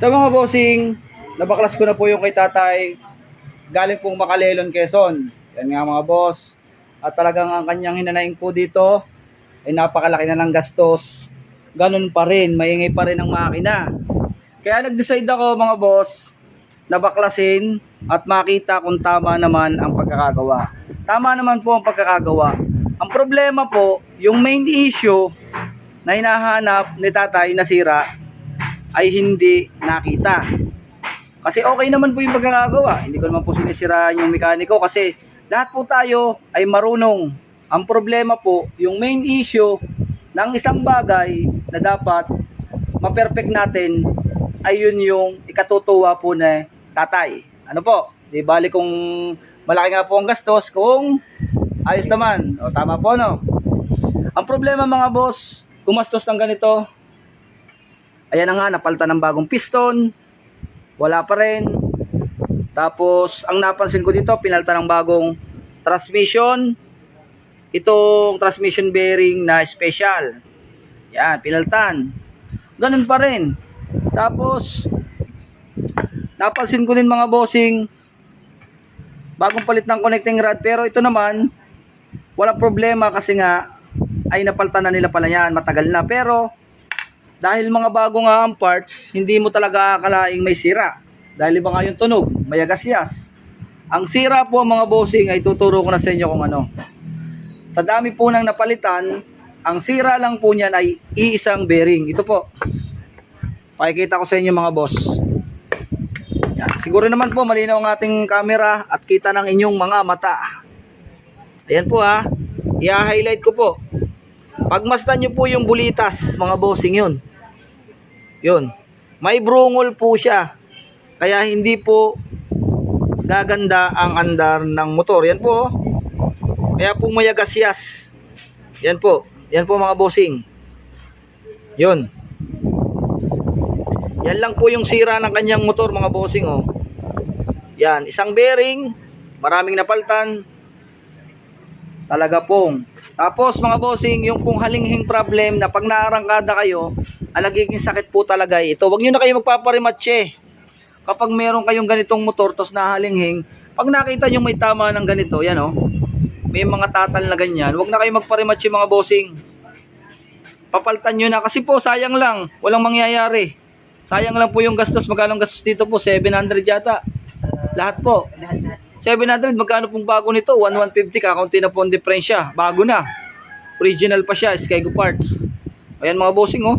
Ito mga bossing, nabaklas ko na po yung kay tatay. Galing pong Makalelon, Quezon. Yan nga mga boss. At talagang ang kanyang hinanaing po dito ay napakalaki na ng gastos. Ganun pa rin, maingay pa rin ang makina. Kaya nag-decide ako mga boss na baklasin at makita kung tama naman ang pagkakagawa. Tama naman po ang pagkakagawa. Ang problema po, yung main issue na hinahanap ni tatay na sira ay hindi nakita. Kasi okay naman po yung pagkakagawa. Hindi ko naman po sinisiraan yung mekaniko kasi lahat po tayo ay marunong. Ang problema po, yung main issue ng isang bagay na dapat ma-perfect natin ay yun yung ikatutuwa po na tatay. Ano po? Di bali kung malaki nga po ang gastos kung ayos naman. O tama po no? Ang problema mga boss, gumastos ng ganito, ayan na nga, napalitan ng bagong piston, wala pa rin. Tapos, ang napansin ko dito, pinalitan ng bagong transmission, itong transmission bearing na special. Yan, pinalitan. Ganun pa rin. Tapos, napansin ko din mga bossing, bagong palit ng connecting rod, pero ito naman, walang problema kasi nga, ay napalitan na nila pala yan, matagal na. Pero, dahil mga bago nga ang parts, hindi mo talaga akalaing may sira. Dahil iba nga yung tunog, may agasyas. Ang sira po mga bossing ay tuturo ko na sa inyo kung ano. Sa dami po ng napalitan, ang sira lang po niyan ay iisang bearing. Ito po. Pakikita ko sa inyo mga boss. Yan. Siguro naman po malinaw ang ating camera at kita ng inyong mga mata. Ayan po ha. I-highlight ko po. Pagmasdan nyo po yung bulitas, mga bossing yun. Yun. May brungol po siya. Kaya hindi po gaganda ang andar ng motor. Yan po. oh. Kaya po may agasyas. Yan po. Yan po mga bossing. Yun. Yan lang po yung sira ng kanyang motor mga bossing oh. Yan, isang bearing, maraming napaltan. Talaga pong. Tapos mga bossing, yung pong halinghing problem na pag naarangkada kayo, ang nagiging sakit po talaga ito. Huwag nyo na kayo magpaparimatche. Kapag meron kayong ganitong motor, tapos nahalinghing, pag nakita nyo may tama ng ganito, yan oh, may mga tatal na ganyan, huwag na kayo magparimatche mga bossing. Papaltan nyo na kasi po sayang lang, walang mangyayari. Sayang lang po yung gastos, magkano gastos dito po? 700 yata. Lahat po. 700, magkano pong bago nito? 1150, kakaunti na po ang diferensya. Bago na. Original pa siya, Skygo parts. Ayan mga bossing oh.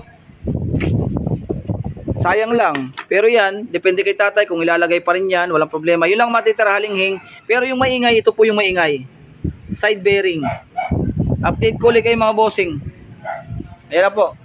Sayang lang. Pero yan, depende kay tatay kung ilalagay pa rin yan, walang problema. Yun lang matitira halinghing. Pero yung maingay, ito po yung maingay. Side bearing. Update ko ulit kayo mga bossing. Ayan na po.